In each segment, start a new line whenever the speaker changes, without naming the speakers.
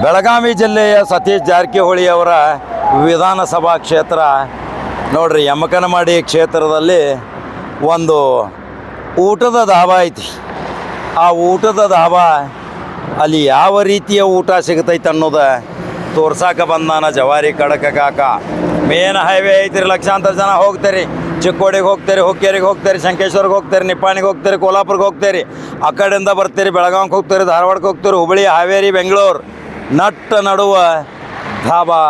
ಬೆಳಗಾವಿ ಜಿಲ್ಲೆಯ ಸತೀಶ್ ಜಾರಕಿಹೊಳಿ ಅವರ ವಿಧಾನಸಭಾ ಕ್ಷೇತ್ರ, ನೋಡ್ರಿ ಯಮಕನಮಾಡಿ ಕ್ಷೇತ್ರದಲ್ಲಿ ಒಂದು ಊಟದ ಧಾಬಾ ಐತಿ. ಆ ಊಟದ ಧಾಬಾ ಅಲ್ಲಿ ಯಾವ ರೀತಿಯ ಊಟ ಸಿಗತೈತೆ ಅನ್ನೋದ ತೋರ್ಸಾಕ ಬಂದಾನ ಜವಾರಿ ಕಡಕ ಕಾಕ. ಮೇನ್ ಹೈವೇ ಐತ್ರಿ ಲಕ್ಷಾಂತರ ಜನ ಹೋಗ್ತೀರಿ. ಚಿಕ್ಕೋಡಿಗೆ ಹೋಗ್ತೀರಿ, ಹುಕ್ಕೇರಿಗೆ ಹೋಗ್ತೀರಿ, ಶಂಕೇಶ್ವರ್ಗೆ ಹೋಗ್ತೀರಿ, ನಿಪ್ಪಾಣಿಗೆ ಹೋಗ್ತೀರಿ ಕೋಲ್ಹಾಪುರ್ಗೆ ಹೋಗ್ತೀರಿ. ಆ ಕಡೆಯಿಂದ ಬರ್ತೀರಿ ಬೆಳಗಾವಿಗೆ ಹೋಗ್ತೀರಿ ಧಾರವಾಡಕ್ಕೆ ಹೋಗ್ತೀರಿ, ಹುಬ್ಬಳ್ಳಿ, ಹಾವೇರಿ, ಬೆಂಗಳೂರು. ನಟ್ಟ ನಡುವ ಧಾಬಾ,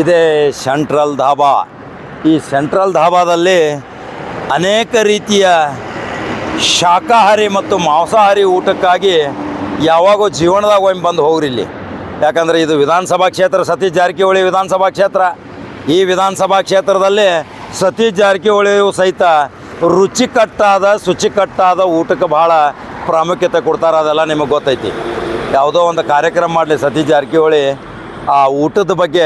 ಇದೆ ಸೆಂಟ್ರಲ್ ಧಾಬಾ. ಈ ಸೆಂಟ್ರಲ್ ಧಾಬಾದಲ್ಲಿ ಅನೇಕ ರೀತಿಯ ಶಾಖಾಹಾರಿ ಮತ್ತು ಮಾಂಸಾಹಾರಿ ಊಟಕ್ಕಾಗಿ ಯಾವಾಗೂ ಜೀವನದಾಗ ಒಮ್ಮೆ ಬಂದು ಹೋಗ್ರಿ ಇಲ್ಲಿ. ಯಾಕಂದರೆ ಇದು ವಿಧಾನಸಭಾ ಕ್ಷೇತ್ರ, ಸತೀಶ್ ಜಾರಕಿಹೊಳಿ ವಿಧಾನಸಭಾ ಕ್ಷೇತ್ರ. ಈ ವಿಧಾನಸಭಾ ಕ್ಷೇತ್ರದಲ್ಲಿ ಸತೀಶ್ ಜಾರಕಿಹೊಳಿಯು ಸಹಿತ ರುಚಿಕಟ್ಟಾದ, ಶುಚಿಕಟ್ಟಾದ ಊಟಕ್ಕೆ ಭಾಳ ಪ್ರಾಮುಖ್ಯತೆ ಕೊಡ್ತಾರೆ ಅದೆಲ್ಲ ನಿಮಗೆ ಗೊತ್ತೈತಿ. ಯಾವುದೋ ಒಂದು ಕಾರ್ಯಕ್ರಮ ಮಾಡಲಿ ಸತೀಶ್ ಜಾರಕಿಹೊಳಿ, ಆ ಊಟದ ಬಗ್ಗೆ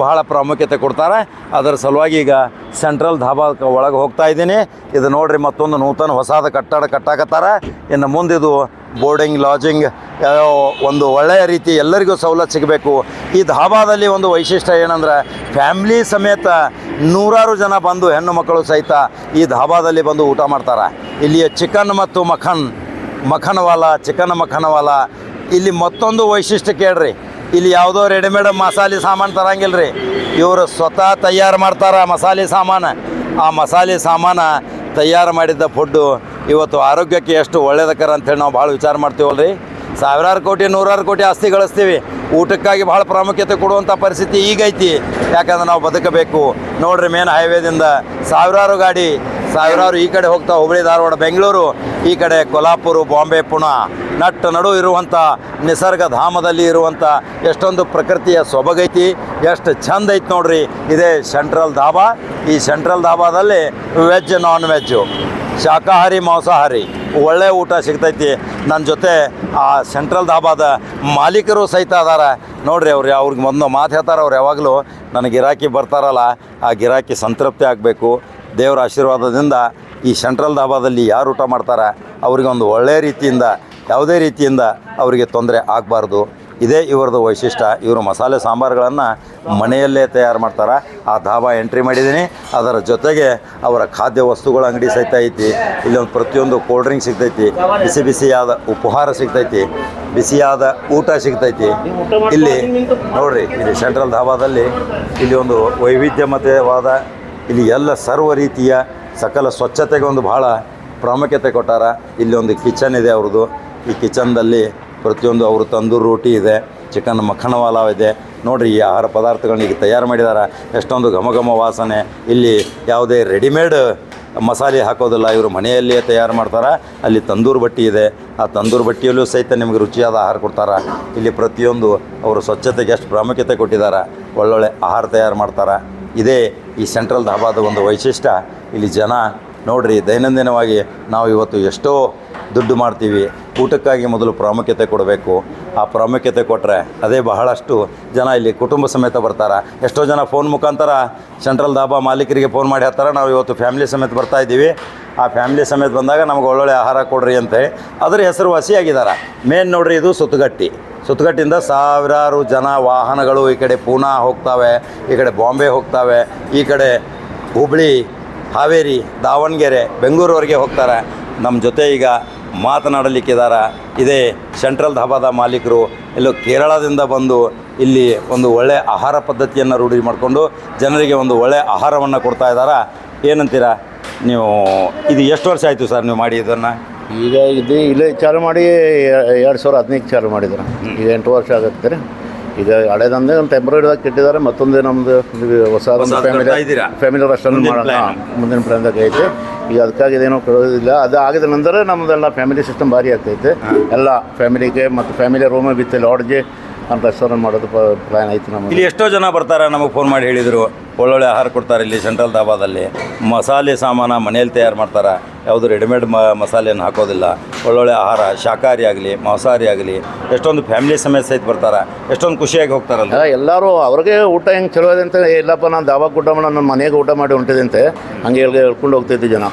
ಬಹಳ ಪ್ರಾಮುಖ್ಯತೆ ಕೊಡ್ತಾರೆ. ಅದರ ಸಲುವಾಗಿ ಈಗ ಸೆಂಟ್ರಲ್ ಧಾಬಾ ಒಳಗೆ ಹೋಗ್ತಾ ಇದ್ದೀನಿ. ಇದು ನೋಡಿರಿ ಮತ್ತೊಂದು ನೂತನ ಹೊಸಾದ ಕಟ್ಟಡ ಕಟ್ಟಾಕತ್ತಾರ. ಇನ್ನು ಮುಂದೆ ಇದು ಬೋರ್ಡಿಂಗ್, ಲಾಡ್ಜಿಂಗ್ ಯಾವ ಒಂದು ಒಳ್ಳೆಯ ರೀತಿ ಎಲ್ಲರಿಗೂ ಸವಲತ್ತು ಸಿಗಬೇಕು. ಈ ಧಾಬಾದಲ್ಲಿ ಒಂದು ವೈಶಿಷ್ಟ್ಯ ಏನಂದ್ರೆ ಫ್ಯಾಮ್ಲಿ ಸಮೇತ ನೂರಾರು ಜನ ಬಂದು ಹೆಣ್ಣು ಮಕ್ಕಳು ಸಹಿತ ಈ ಧಾಬಾದಲ್ಲಿ ಬಂದು ಊಟ ಮಾಡ್ತಾರೆ. ಇಲ್ಲಿಯ ಚಿಕನ್ ಮತ್ತು ಮಖನ್, ಮಖನವಾಲ, ಚಿಕನ್ ಮಖನವಾಲ ಇಲ್ಲಿ ಮತ್ತೊಂದು ವೈಶಿಷ್ಟ್ಯ ಕೇಳ್ರಿ. ಇಲ್ಲಿ ಯಾವುದೋ ರೆಡಿಮೇಡ್ ಮಸಾಲೆ ಸಾಮಾನು ತರಂಗಿಲ್ಲ ರೀ ಇವರು ಸ್ವತಃ ತಯಾರು ಮಾಡ್ತಾರೆ ಮಸಾಲೆ ಸಾಮಾನು. ಆ ಮಸಾಲೆ ಸಾಮಾನು ತಯಾರು ಮಾಡಿದ್ದ ಫುಡ್ಡು ಇವತ್ತು ಆರೋಗ್ಯಕ್ಕೆ ಎಷ್ಟು ಒಳ್ಳೇದಕ್ಕಾರ ಅಂತೇಳಿ ನಾವು ಭಾಳ ವಿಚಾರ ಮಾಡ್ತೀವಲ್ಲ ರೀ ಸಾವಿರಾರು ಕೋಟಿ, ನೂರಾರು ಕೋಟಿ ಆಸ್ತಿ ಗಳಿಸ್ತೀವಿ. ಊಟಕ್ಕಾಗಿ ಭಾಳ ಪ್ರಾಮುಖ್ಯತೆ ಕೊಡುವಂಥ ಪರಿಸ್ಥಿತಿ ಈಗೈತಿ. ಯಾಕಂದ್ರೆ ನಾವು ಬದುಕಬೇಕು. ನೋಡ್ರಿ ಮೇನ್ ಹೈವೇದಿಂದ ಸಾವಿರಾರು ಗಾಡಿ ಸಾವಿರಾರು ಈ ಕಡೆ ಹೋಗ್ತಾ ಹುಬ್ಬಳ್ಳಿ ಧಾರವಾಡ, ಬೆಂಗಳೂರು, ಈ ಕಡೆ ಕೊಲ್ಹಾಪುರ, ಬಾಂಬೆ, ಪುಣೆ. ನಟ್ಟ ನಡು ಇರುವಂಥ ನಿಸರ್ಗ ಧಾಮದಲ್ಲಿ ಇರುವಂಥ ಎಷ್ಟೊಂದು ಪ್ರಕೃತಿಯ ಸೊಬಗೈತಿ, ಎಷ್ಟು ಚಂದ ಐತಿ ನೋಡ್ರಿ. ಇದೇ ಸೆಂಟ್ರಲ್ ಧಾಬಾ. ಈ ಸೆಂಟ್ರಲ್ ಧಾಬಾದಲ್ಲಿ ವೆಜ್, ನಾನ್ ವೆಜ್ಜು ಶಾಖಾಹಾರಿ, ಮಾಂಸಾಹಾರಿ. ಒಳ್ಳೆ ಊಟ ಸಿಗ್ತೈತಿ. ನನ್ನ ಜೊತೆ ಆ ಸೆಂಟ್ರಲ್ ಧಾಬಾದ ಮಾಲೀಕರು ಸಹಿತ ಅದಾರ. ನೋಡ್ರಿ ಅವ್ರು ಅವ್ರಿಗೆ ಮೊದಲು ಮಾತು ಹೇಳ್ತಾರೆ, ಅವ್ರು ಯಾವಾಗಲೂ ನನಗೆ ಗಿರಾಕಿ ಬರ್ತಾರಲ್ಲ, ಆ ಗಿರಾಕಿ ಸಂತೃಪ್ತಿ ಆಗಬೇಕು. ದೇವರ ಆಶೀರ್ವಾದದಿಂದ ಈ ಸೆಂಟ್ರಲ್ ಧಾಬಾದಲ್ಲಿ ಯಾರು ಊಟ ಮಾಡ್ತಾರೆ, ಅವರಿಗೆ ಒಂದು ಒಳ್ಳೆಯ ರೀತಿಯಿಂದ, ಯಾವುದೇ ರೀತಿಯಿಂದ ಅವರಿಗೆ ತೊಂದರೆ ಆಗಬಾರ್ದು. ಇದೇ ಇವರದು ವೈಶಿಷ್ಟ್ಯ. ಇವರು ಮಸಾಲೆ ಸಾಂಬಾರುಗಳನ್ನು ಮನೆಯಲ್ಲೇ ತಯಾರು ಮಾಡ್ತಾರೆ. ಆ ಧಾಬಾ ಎಂಟ್ರಿ ಮಾಡಿದ್ದೀನಿ. ಅದರ ಜೊತೆಗೆ ಅವರ ಖಾದ್ಯ ವಸ್ತುಗಳ ಅಂಗಡಿ ಸಹಿತ ಐತಿ. ಇಲ್ಲೊಂದು ಪ್ರತಿಯೊಂದು ಕೋಲ್ಡ್ ಡ್ರಿಂಕ್ ಸಿಗ್ತೈತಿ. ಬಿಸಿ ಬಿಸಿಯಾದ ಉಪಹಾರ ಸಿಗ್ತೈತಿ. ಬಿಸಿಯಾದ ಊಟ ಸಿಗ್ತೈತಿ. ಇಲ್ಲಿ ನೋಡಿರಿ, ಇಲ್ಲಿ ಸೆಂಟ್ರಲ್ ಧಾಬಾದಲ್ಲಿ ಇಲ್ಲಿ ಒಂದು ವೈವಿಧ್ಯಮತವಾದ ಇಲ್ಲಿ ಎಲ್ಲ ಸರ್ವ ರೀತಿಯ ಸಕಲ ಸ್ವಚ್ಛತೆಗೆ ಒಂದು ಭಾಳ ಪ್ರಾಮುಖ್ಯತೆ ಕೊಟ್ಟಾರ. ಇಲ್ಲಿ ಒಂದು ಕಿಚನ್ ಇದೆ ಅವ್ರದ್ದು. ಈ ಕಿಚನ್ದಲ್ಲಿ ಪ್ರತಿಯೊಂದು ಅವರು ತಂದೂರು ರೋಟಿ ಇದೆ, ಚಿಕನ್ ಮಖನವಾಲ ಇದೆ. ನೋಡಿರಿ ಈ ಆಹಾರ ಪದಾರ್ಥಗಳನ್ನ ಈಗ ತಯಾರು ಮಾಡಿದ್ದಾರೆ ಎಷ್ಟೊಂದು ಘಮ ಘಮ ವಾಸನೆ. ಇಲ್ಲಿ ಯಾವುದೇ ರೆಡಿಮೇಡ್ ಮಸಾಲೆ ಹಾಕೋದಿಲ್ಲ. ಇವರು ಮನೆಯಲ್ಲಿಯೇ ತಯಾರು ಮಾಡ್ತಾರೆ. ಅಲ್ಲಿ ತಂದೂರು ಬಟ್ಟಿ ಇದೆ. ಆ ತಂದೂರು ಬಟ್ಟಿಯಲ್ಲೂ ಸಹಿತ ನಿಮಗೆ ರುಚಿಯಾದ ಆಹಾರ ಕೊಡ್ತಾರೆ. ಇಲ್ಲಿ ಪ್ರತಿಯೊಂದು ಅವರು ಸ್ವಚ್ಛತೆಗೆ ಎಷ್ಟು ಪ್ರಾಮುಖ್ಯತೆ ಕೊಟ್ಟಿದ್ದಾರೆ ಒಳ್ಳೊಳ್ಳೆ ಆಹಾರ ತಯಾರು ಮಾಡ್ತಾರೆ. ಇದೇ ಈ ಸೆಂಟ್ರಲ್ ಧಾಬಾದ ಒಂದು ವೈಶಿಷ್ಟ್ಯ. ಇಲ್ಲಿ ಜನ ನೋಡ್ರಿ, ದೈನಂದಿನವಾಗಿ ನಾವು ಇವತ್ತು ಎಷ್ಟೋ ದುಡ್ಡು ಮಾಡ್ತೀವಿ. ಊಟಕ್ಕಾಗಿ ಮೊದಲು ಪ್ರಾಮುಖ್ಯತೆ ಕೊಡಬೇಕು. ಆ ಪ್ರಾಮುಖ್ಯತೆ ಕೊಟ್ಟರೆ ಅದೇ ಬಹಳಷ್ಟು ಜನ ಇಲ್ಲಿ ಕುಟುಂಬ ಸಮೇತ ಬರ್ತಾರೆ. ಎಷ್ಟೋ ಜನ ಫೋನ್ ಮುಖಾಂತರ ಸೆಂಟ್ರಲ್ ಧಾಬಾ ಮಾಲೀಕರಿಗೆ ಫೋನ್ ಮಾಡಿ ಹತ್ತಾರ ನಾವು ಇವತ್ತು ಫ್ಯಾಮಿಲಿ ಸಮೇತ ಬರ್ತಾ ಇದ್ದೀವಿ. ಆ ಫ್ಯಾಮಿಲಿ ಸಮೇತ ಬಂದಾಗ ನಮಗೆ ಒಳ್ಳೊಳ್ಳೆ ಆಹಾರ ಕೊಡ್ರಿ ಅಂತೇಳಿ ಅದರ ಹೆಸರುವಾಸಿಯಾಗಿದ್ದಾರೆ. ಮೇನ್ ನೋಡ್ರಿ ಇದು ಸುತ್ತಗಟ್ಟಿ. ಸುತ್ತಗಟ್ಟಿಂದ ಸಾವಿರಾರು ಜನ ವಾಹನಗಳು ಈ ಕಡೆ ಪೂನಾ ಹೋಗ್ತಾವೆ, ಈ ಕಡೆ ಬಾಂಬೆ ಹೋಗ್ತಾವೆ, ಈ ಕಡೆ ಹುಬ್ಳಿ, ಹಾವೇರಿ, ದಾವಣಗೆರೆ, ಬೆಂಗಳೂರವರೆಗೆ ಹೋಗ್ತಾರೆ. ನಮ್ಮ ಜೊತೆ ಈಗ ಮಾತನಾಡಲಿಕ್ಕಿದ್ದಾರೆ ಇದೇ ಸೆಂಟ್ರಲ್ ಧಾಬಾದ ಮಾಲೀಕರು. ಎಲ್ಲೋ ಕೇರಳದಿಂದ ಬಂದು ಇಲ್ಲಿ ಒಂದು ಒಳ್ಳೆಯ ಆಹಾರ ಪದ್ಧತಿಯನ್ನು ರೂಢಿ ಮಾಡಿಕೊಂಡು ಜನರಿಗೆ ಒಂದು ಒಳ್ಳೆಯ ಆಹಾರವನ್ನು ಕೊಡ್ತಾ ಇದ್ದಾರಾ ಏನಂತೀರಾ? ನೀವು ಇದು ಎಷ್ಟು ವರ್ಷ ಆಯಿತು ಸರ್ ನೀವು ಮಾಡಿ ಇದನ್ನು?
ಈಗ ಇದು ಇಲ್ಲೇ ಚಾಲು ಮಾಡಿ ಎರಡು ಸಾವಿರ ಹದಿನೈದು ಚಾಲು ಮಾಡಿದ್ರು. ಈಗ ಎಂಟು ವರ್ಷ ಆಗುತ್ತೆ ರೀ ಈಗ ಹಳೇದಂದ್ರೆ ಒಂದು ಟೆಂಪ್ರರಿದಾಗ ಕೆಟ್ಟಿದ್ದಾರೆ ಮತ್ತೊಂದು ನಮ್ಮದು ಹೊಸ ಫ್ಯಾಮಿಲಿ ಫ್ಯಾಮಿಲಿ ರೆಸ್ಟೋರೆಂಟ್ ಮಾಡೋಣ. ಮುಂದಿನ ಪ್ಲಾನ್ದಾಗ ಐತೆ. ಈಗ ಅದಕ್ಕಾಗಿ ಇದೇನೋ ಕೊಡೋದಿಲ್ಲ ಅದು ಆಗಿದ ನಂತರ ನಮ್ಮದೆಲ್ಲ ಫ್ಯಾಮಿಲಿ ಸಿಸ್ಟಮ್ ಭಾರಿ ಆಗ್ತೈತೆ. ಎಲ್ಲ ಫ್ಯಾಮಿಲಿಗೆ ಮತ್ತು ಫ್ಯಾಮಿಲಿ ರೂಮೇ ವಿತ್ ಲಾಡ್ಜ್ ಅಂತ ರೆಸ್ಟೋರೆಂಟ್ ಮಾಡೋದು ಪ್ಲ್ಯಾನ್ ಐತಿ ನಮಗೆ.
ಇಲ್ಲಿ ಎಷ್ಟೋ ಜನ ಬರ್ತಾರೆ ನಮಗೆ ಫೋನ್ ಮಾಡಿ ಹೇಳಿದರು. ಒಳ್ಳೊಳ್ಳೆ ಆಹಾರ ಕೊಡ್ತಾರೆ ಇಲ್ಲಿ ಸೆಂಟ್ರಲ್ ಧಾಬಾದಲ್ಲಿ ಮಸಾಲೆ ಸಾಮಾನು ಮನೆಯಲ್ಲಿ ತಯಾರು ಮಾಡ್ತಾರೆ. ಯಾವುದು ರೆಡಿಮೇಡ್ ಮ ಮಸಾಲೆಯನ್ನು ಹಾಕೋದಿಲ್ಲ. ಒಳ್ಳೊಳ್ಳೆ ಆಹಾರ ಶಾಖಾಹಾರಿ ಆಗಲಿ ಮಾಂಸಾಹಾರಿ ಆಗಲಿ ಎಷ್ಟೊಂದು ಫ್ಯಾಮಿಲಿ ಸಮೇತ ಸಹಿತ ಬರ್ತಾರೆ. ಎಷ್ಟೊಂದು ಖುಷಿಯಾಗಿ ಹೋಗ್ತಾರಲ್ಲ
ಎಲ್ಲರೂ ಅವ್ರಿಗೆ ಊಟ ಹೆಂಗೆ ಚಲೋ ಇದೆ ಅಂತ "ಏ, ಇಲ್ಲಪ್ಪ ನಾನು ದಾಬಾಕ್ ಊಟ ಮಾಡೋಣ ನನ್ನ ಮನೆಗೆ ಊಟ ಮಾಡಿ ಹೊಂಟಿದೆ ಅಂತೆ ಹಂಗೆ ಹೇಳಿ ಹೇಳ್ಕೊಂಡು ಹೋಗ್ತಿದ್ದೆ ಜನ.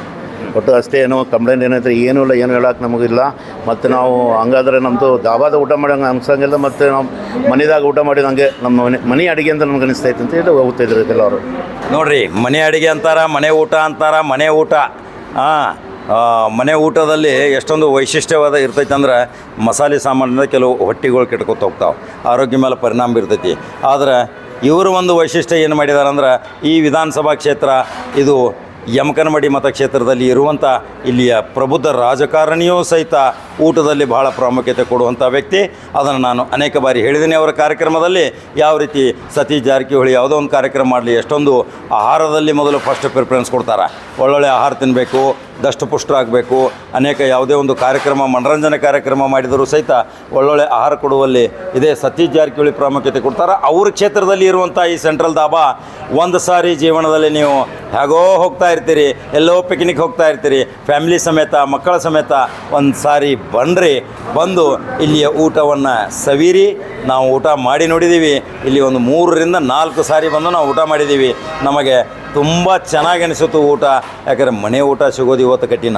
ಒಟ್ಟು ಅಷ್ಟೇ ಏನೋ ಕಂಪ್ಲೇಂಟ್ ಏನೈತೆ ಏನೂ ಇಲ್ಲ, ಏನು ಹೇಳಕ್ಕೆ ನಮಗಿಲ್ಲ. ಮತ್ತು ನಾವು ಹಂಗಾದ್ರೆ ನಮ್ಮದು ದಾಬಾದ ಊಟ ಮಾಡೋಂಗೆ ಅನ್ಸಂಗಿಲ್ಲ, ಮತ್ತು ನಾವು ಮನೆದಾಗ ಊಟ ಮಾಡಿ ಹಂಗೆ ನಮ್ಮ ಮನೆ ಮನೆ ಅಡುಗೆ ಅಂತ ನಮ್ಗೆ ಅನಿಸ್ತೈತೆ ಅಂತ ಹೇಳಿ ಹೋಗ್ತಿದ್ರು ಕೆಲವರು.
ನೋಡಿರಿ, ಮನೆ ಅಡುಗೆ ಅಂತಾರ, ಮನೆ ಊಟ ಅಂತಾರ, ಮನೆ ಊಟ. ಹಾಂ ಮನೆ ಊಟದಲ್ಲಿ ಎಷ್ಟೊಂದು ವೈಶಿಷ್ಟ್ಯವಾದ ಇರ್ತೈತೆ ಅಂದ್ರೆ ಮಸಾಲೆ ಸಾಮಾನಿಂದ ಕೆಲವು ಹೊಟ್ಟಿಗಳು ಕೆಟ್ಕೊತ ಹೋಗ್ತಾವೆ. ಆರೋಗ್ಯ ಮೇಲೆ ಪರಿಣಾಮ ಬೀರ್ತೈತಿ. ಆದ್ರೆ ಇವರು ಒಂದು ವೈಶಿಷ್ಟ್ಯ ಏನು ಮಾಡಿದಾರೆ ಅಂದ್ರೆ ಈ ವಿಧಾನಸಭಾ ಕ್ಷೇತ್ರ, ಇದು ಯಮಕನಮಡಿ ಮತಕ್ಷೇತ್ರದಲ್ಲಿ ಇರುವಂಥ ಇಲ್ಲಿಯ ಪ್ರಬುದ್ಧ ರಾಜಕಾರಣಿಯೂ ಸಹಿತ ಊಟದಲ್ಲಿ ಬಹಳ ಪ್ರಾಮುಖ್ಯತೆ ಕೊಡುವಂಥ ವ್ಯಕ್ತಿ. ಅದನ್ನು ನಾನು ಅನೇಕ ಬಾರಿ ಹೇಳಿದ್ದೀನಿ ಅವರ ಕಾರ್ಯಕ್ರಮದಲ್ಲಿ. ಯಾವ ರೀತಿ ಸತೀಶ್ ಜಾರಕಿಹೊಳಿ ಯಾವುದೋ ಒಂದು ಕಾರ್ಯಕ್ರಮ ಮಾಡಲಿ, ಎಷ್ಟೊಂದು ಆಹಾರದಲ್ಲಿ ಮೊದಲು ಫಸ್ಟ್ ಪ್ರಿಫರೆನ್ಸ್ ಕೊಡ್ತಾರೆ. ಒಳ್ಳೊಳ್ಳೆ ಆಹಾರ ತಿನ್ನಬೇಕು ದಷ್ಟಪುಷ್ಟರಾಗಬೇಕು. ಅನೇಕ ಯಾವುದೇ ಒಂದು ಕಾರ್ಯಕ್ರಮ, ಮನರಂಜನೆ ಕಾರ್ಯಕ್ರಮ ಮಾಡಿದರೂ ಸಹಿತ ಒಳ್ಳೊಳ್ಳೆ ಆಹಾರ ಕೊಡುವಲ್ಲಿ ಇದೇ ಸತೀಶ್ ಜಾರಕಿಹೊಳಿ ಪ್ರಾಮುಖ್ಯತೆ ಕೊಡ್ತಾರೆ. ಅವ್ರ ಕ್ಷೇತ್ರದಲ್ಲಿ ಇರುವಂಥ ಈ ಸೆಂಟ್ರಲ್ ದಾಬಾ ಒಂದು ಸಾರಿ ಜೀವನದಲ್ಲಿ ನೀವು ಹೇಗೋ ಹೋಗ್ತಾ ಇರ್ತೀರಿ, ಎಲ್ಲೋ ಪಿಕ್ನಿಕ್ ಹೋಗ್ತಾ ಇರ್ತೀರಿ ಫ್ಯಾಮಿಲಿ ಸಮೇತ, ಮಕ್ಕಳ ಸಮೇತ ಒಂದು ಸಾರಿ ಬನ್ನಿರಿ ಬಂದು ಇಲ್ಲಿಯ ಊಟವನ್ನು ಸವಿರಿ. ನಾವು ಊಟ ಮಾಡಿ ನೋಡಿದ್ದೀವಿ. ಇಲ್ಲಿ ಒಂದು ಮೂರರಿಂದ ನಾಲ್ಕು ಸಾರಿ ಬಂದು ನಾವು ಊಟ ಮಾಡಿದ್ದೀವಿ. ನಮಗೆ ತುಂಬ ಚೆನ್ನಾಗಿ ಅನಿಸುತ್ತೆ ಊಟ. ಯಾಕಂದರೆ ಮನೆ ಊಟ ಸಿಗೋದು ಇವತ್ತು ಕಠಿಣ.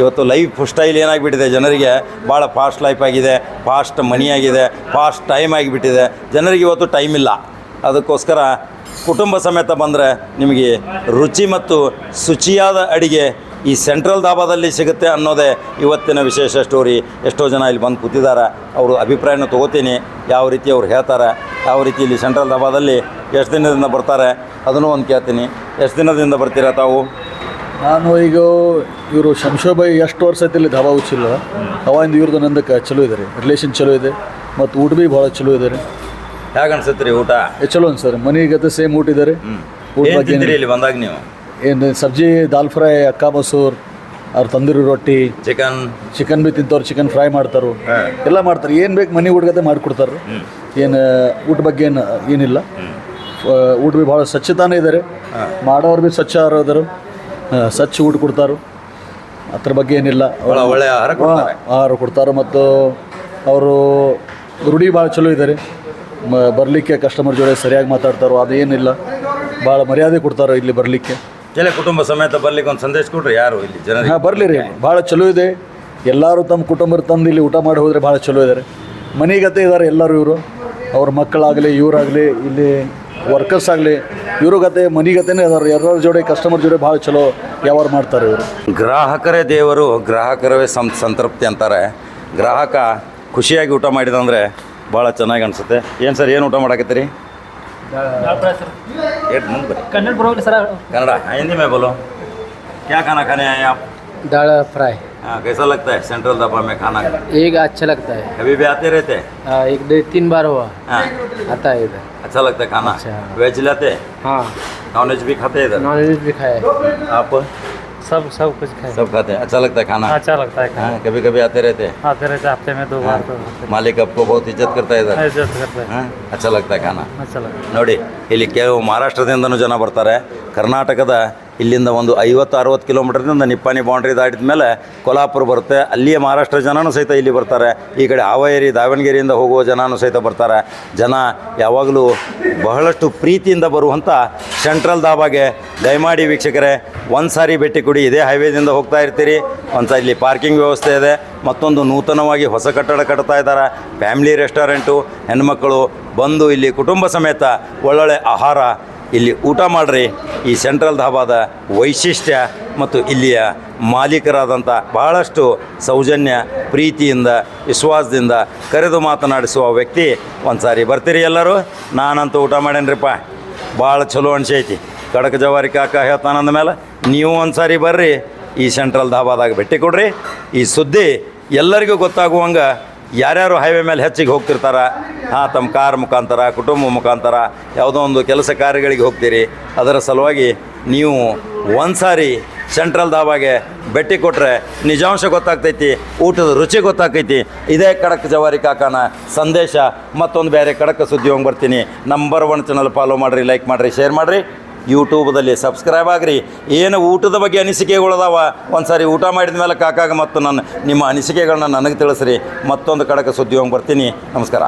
ಇವತ್ತು ಲೈಫ್ ಸ್ಟೈಲ್ ಏನಾಗಿಬಿಟ್ಟಿದೆ ಜನರಿಗೆ, ಭಾಳ ಫಾಸ್ಟ್ ಲೈಫ್ ಆಗಿದೆ ಫಾಸ್ಟ್ ಮನಿ ಆಗಿದೆ ಫಾಸ್ಟ್ ಟೈಮ್ ಆಗಿಬಿಟ್ಟಿದೆ. ಜನರಿಗೆ ಇವತ್ತು ಟೈಮ್ ಇಲ್ಲ. ಅದಕ್ಕೋಸ್ಕರ ಕುಟುಂಬ ಸಮೇತ ಬಂದರೆ ನಿಮಗೆ ರುಚಿ ಮತ್ತು ಶುಚಿಯಾದ ಅಡಿಗೆ ಈ ಸೆಂಟ್ರಲ್ ದಾಬಾದಲ್ಲಿ ಸಿಗುತ್ತೆ ಅನ್ನೋದೇ ಇವತ್ತಿನ ವಿಶೇಷ ಸ್ಟೋರಿ ಎಷ್ಟೋ ಜನ ಇಲ್ಲಿ ಬಂದು ಕೂತಿದ್ದಾರೆ. ಅವರು ಅಭಿಪ್ರಾಯನ ತೊಗೋತೀನಿ. ಯಾವ ರೀತಿ ಅವ್ರು ಹೇಳ್ತಾರೆ ಯಾವ ರೀತಿ ಇಲ್ಲಿ ಸೆಂಟ್ರಲ್ ದಾಬಾದಲ್ಲಿ ಎಷ್ಟು ದಿನದಿಂದ ಬರ್ತಾರೆ ಅದನ್ನು ಒಂದು ಕೇಳ್ತೀನಿ. ಎಷ್ಟು ದಿನದಿಂದ ಬರ್ತೀರಾ ತಾವು?
ನಾನು ಈಗ ಇವರು ಶಂಶೋಬಾಯಿ ಎಷ್ಟು ವರ್ಷ ಐತಿ ಇಲ್ಲಿ ಧಾಬಾ ಉಚ್ಚಿಲ್ಲ. ಅವಾಗಿಂದ ಇವ್ರದ್ದು ನಂದಕ್ಕೆ ಚಲೋ ಇದೆ ರೀ. ರಿಲೇಷನ್ ಚಲೋ ಇದೆ. ಮತ್ತು ಊಟ ಭೀ ಭಾಳ ಚಲೋ ಇದೆ ರೀ.
ಹೇಗೆ ಅನ್ಸುತ್ತೆ ರೀ ಊಟ?
ಚಲೋ ಅನ್ ಸರ್ ಮನೆಗತ್ತೆ ಸೇಮ್ ಊಟ ಇದೆ ರೀ. ಊಟ ಬಗ್ಗೆ
ಇಲ್ಲಿ ಬಂದಾಗ ನೀವು?
ಏನು ಸಬ್ಜಿ ದಾಲ್ ಫ್ರೈ ಅಕ್ಕ ಮಸೂರ್ ಅವ್ರು ತಂದೂರಿ ರೊಟ್ಟಿ
ಚಿಕನ್
ಚಿಕನ್ ಬಿ ತಿಂತವ್ರು ಚಿಕನ್ ಫ್ರೈ ಮಾಡ್ತಾರೆ. ಎಲ್ಲ ಮಾಡ್ತಾರೆ. ಏನು ಬೇಕು ಮನೆ ಊಟಗತೆ ಮಾಡಿಕೊಡ್ತಾರೆ. ಏನು ಊಟ ಬಗ್ಗೆ ಏನು ಏನಿಲ್ಲ. ಊಟ ಭೀ ಭಾಳ ಸ್ವಚ್ಛತಾನೇ ಇದ್ದಾರೆ ಮಾಡೋರು ಭೀ ಸ್ವಚ್ಛ ಇದ್ದಾರೆ ಸ್ವಚ್ಛ ಊಟ ಕೊಡ್ತಾರೆ. ಅದ್ರ ಬಗ್ಗೆ ಏನಿಲ್ಲ.
ಒಳ್ಳೆ ಒಳ್ಳೆಯ ಆಹಾರ ಕೊಡ್ತಾರೆ.
ಆಹಾರ ಕೊಡ್ತಾರೆ ಮತ್ತು ಅವರು ರೂಢಿ ಭಾಳ ಚಲೋ ಇದ್ದಾರೆ ಮ ಬರಲಿಕ್ಕೆ ಕಸ್ಟಮರ್ ಜೊತೆ ಸರಿಯಾಗಿ ಮಾತಾಡ್ತಾರೋ ಅದೇನಿಲ್ಲ. ಭಾಳ ಮರ್ಯಾದೆ ಕೊಡ್ತಾರೆ ಇಲ್ಲಿ ಬರಲಿಕ್ಕೆ.
ಎಲ್ಲ ಕುಟುಂಬ ಸಮೇತ ಬರ್ಲಿಕ್ಕೆ ಒಂದು ಸಂದೇಶ ಕೊಡ್ರಿ ಯಾರು ಇಲ್ಲಿ ಜನ
ಹಾಂ ಬರಲಿ ರೀ. ಭಾಳ ಚಲೋ ಇದೆ. ಎಲ್ಲರೂ ತಮ್ಮ ಕುಟುಂಬರ ತಂದು ಇಲ್ಲಿ ಊಟ ಮಾಡಿ ಹೋದರೆ ಭಾಳ ಚಲೋ ಇದ್ದಾರೆ ಮನೆಗತ್ತೆ ಇದ್ದಾರೆ ಎಲ್ಲರೂ ಇವರು. ಅವ್ರ ಮಕ್ಕಳಾಗಲಿ ಇವರಾಗಲಿ ಇಲ್ಲಿ ವರ್ಕರ್ಸ್ ಆಗಲಿ ಇವರು ಗತೆ ಮನಿಗತೆನೇ ಇದಾರೆ. ಎಲ್ಲರ ಜೋಡಿ ಕಸ್ಟಮರ್ ಜೋಡಿ ಭಾಳ ಚಲೋ ವ್ಯವಹಾರ ಮಾಡ್ತಾರೆ ಇವರು.
ಗ್ರಾಹಕರೇ ದೇವರು ಗ್ರಾಹಕರವೇ ಸಂ ಸಂತೃಪ್ತಿ ಅಂತಾರೆ. ಗ್ರಾಹಕ ಖುಷಿಯಾಗಿ ಊಟ ಮಾಡಿದಂದರೆ ಭಾಳ ಚೆನ್ನಾಗಿ ಅನಿಸುತ್ತೆ. ಏನು ಸರ್ ಏನು ಊಟ ಮಾಡಕತ್ತೀರಿ?
एक
हाँ, हिंदी में बोलो। क्या खाना खाने आए आप?
दाल फ्राई।
हाँ कैसा लगता है सेंट्रल दफ़ा में खाना?
एक अच्छा लगता है।
कभी भी आते रहते हैं?
हाँ, एक दो तीन बार हुआ।
हाँ।
आता है इधर।
अच्छा लगता है खाना?
अच्छा।
वेज लाते
हैं? हाँ।
नॉन वेज भी खाते हैं इधर?
नॉन वेज भी खाए
आप?
सब सब कुछ खाए
सब खाते हैं अच्छा लगता है खाना
अच्छा लगता है
हाँ कभी कभी आते रहते हैं
आते रहते हफ्ते में दो बार तो
मालिक आपको बहुत इज्जत करता है इधर
इज्जत करते हैं
हाँ अच्छा लगता है खाना
अच्छा लगता
ನೋಡಿ ಇಲ್ಲಿ ಕೆಲವು ಮಹಾರಾಷ್ಟ್ರದಿಂದನೂ ಜನ ಬರ್ತಾರೆ ಕರ್ನಾಟಕದ ಇಲ್ಲಿಂದ ಒಂದು ಐವತ್ತು ಅರವತ್ತು ಕಿಲೋಮೀಟರ್ನಿಂದ ನಿಪ್ಪಾಣಿ ಬೌಂಡ್ರಿ ದಾಟಿದ ಮೇಲೆ ಕೊಲ್ಹಾಪುರ ಬರುತ್ತೆ. ಅಲ್ಲಿಯ ಮಹಾರಾಷ್ಟ್ರ ಜನನೂ ಸಹಿತ ಇಲ್ಲಿ ಬರ್ತಾರೆ. ಈ ಕಡೆ ಹಾವೇರಿ, ದಾವಣಗೆರೆಯಿಂದ ಹೋಗುವ ಜನನೂ ಸಹಿತ ಬರ್ತಾರೆ. ಜನ ಯಾವಾಗಲೂ ಬಹಳಷ್ಟು ಪ್ರೀತಿಯಿಂದ ಬರುವಂಥ ಸೆಂಟ್ರಲ್ ದಾಬಾಗೆ ದಯಮಾಡಿ ವೀಕ್ಷಕರೇ, ಒಂದು ಸಾರಿ ಭೇಟಿ ಕೊಡಿ. ಇದೇ ಹೈವೇದಿಂದ ಹೋಗ್ತಾ ಇರ್ತೀರಿ. ಒಂದು ಇಲ್ಲಿ ಪಾರ್ಕಿಂಗ್ ವ್ಯವಸ್ಥೆ ಇದೆ. ಮತ್ತೊಂದು ನೂತನವಾಗಿ ಹೊಸ ಕಟ್ಟಡ ಕಟ್ತಾ ಇದ್ದಾರೆ. ಫ್ಯಾಮಿಲಿ ರೆಸ್ಟೋರೆಂಟು ಹೆಣ್ಮಕ್ಕಳು ಬಂದು ಇಲ್ಲಿ ಕುಟುಂಬ ಸಮೇತ ಒಳ್ಳೊಳ್ಳೆ ಆಹಾರ ಇಲ್ಲಿ ಊಟ ಮಾಡಿರಿ. ಈ ಸೆಂಟ್ರಲ್ ಧಾಬಾದ ವೈಶಿಷ್ಟ್ಯ ಮತ್ತು ಇಲ್ಲಿಯ ಮಾಲೀಕರಾದಂಥ ಬಹಳಷ್ಟು ಸೌಜನ್ಯ, ಪ್ರೀತಿಯಿಂದ, ವಿಶ್ವಾಸದಿಂದ ಕರೆದು ಮಾತನಾಡಿಸುವ ವ್ಯಕ್ತಿ ಒಂದು ಸಾರಿ ಬರ್ತೀರಿ ಎಲ್ಲರೂ? ನಾನಂತೂ ಊಟ ಮಾಡೇನ್ರಿಪ್ಪ. ಭಾಳ ಚಲೋ ಅನಿಸೈತಿ ಕಡಕ ಜವಾರಿ ಕಾಕ ಹೇಳ್ತಾನಂದ ಮೇಲೆ ನೀವು ಒಂದು ಸಾರಿ ಬರ್ರಿ. ಈ ಸೆಂಟ್ರಲ್ ಧಾಬಾದಾಗ ಭೇಟಿ ಕೊಡ್ರಿ. ಈ ಸುದ್ದಿ ಎಲ್ಲರಿಗೂ ಗೊತ್ತಾಗುವಂಗೆ ಯಾರ್ಯಾರು ಹೈವೇ ಮೇಲೆ ಹೆಚ್ಚಿಗೆ ಹೋಗ್ತಿರ್ತಾರೆ, ಹಾಂ ತಮ್ಮ ಕಾರ್ ಮುಖಾಂತರ, ಕುಟುಂಬ ಮುಖಾಂತರ, ಯಾವುದೋ ಒಂದು ಕೆಲಸ ಕಾರ್ಯಗಳಿಗೆ ಹೋಗ್ತೀರಿ. ಅದರ ಸಲುವಾಗಿ ನೀವು ಒಂದು ಸಾರಿ ಸೆಂಟ್ರಲ್ ಧಾಬಾಗೆ ಭೇಟಿ ಕೊಟ್ಟರೆ ನಿಜಾಂಶ ಗೊತ್ತಾಗ್ತೈತಿ, ಊಟದ ರುಚಿ ಗೊತ್ತಾಗ್ತೈತಿ. ಇದೇ ಖಡಕ್ ಜವಾರಿ ಕಾಕನ ಸಂದೇಶ. ಮತ್ತೊಂದು ಬೇರೆ ಖಡಕ್ ಸುದ್ದಿ ಹೋಗಿ ಬರ್ತೀನಿ. ನಂಬರ್ ಒನ್ ಚಾನಲ್ ಫಾಲೋ ಮಾಡಿರಿ ಲೈಕ್ ಮಾಡಿರಿ ಶೇರ್ ಮಾಡಿರಿ. ಯೂಟ್ಯೂಬ್ದಲ್ಲಿ ಸಬ್ಸ್ಕ್ರೈಬ್ ಆಗಿರಿ. ಏನು ಊಟದ ಬಗ್ಗೆ ಅನಿಸಿಕೆಗಳದಾವ ಒಂದು ಸಾರಿ ಊಟ ಮಾಡಿದ ಮೇಲೆ ಕಾಕಾಗ ಮತ್ತು ನನ್ನ, ನಿಮ್ಮ ಅನಿಸಿಕೆಗಳನ್ನ ನನಗೆ ತಿಳಿಸ್ರಿ. ಮತ್ತೊಂದು ಕಡೆಗೆ ಸುದ್ದಿ ಹೋಗಿ ಬರ್ತೀನಿ. ನಮಸ್ಕಾರ.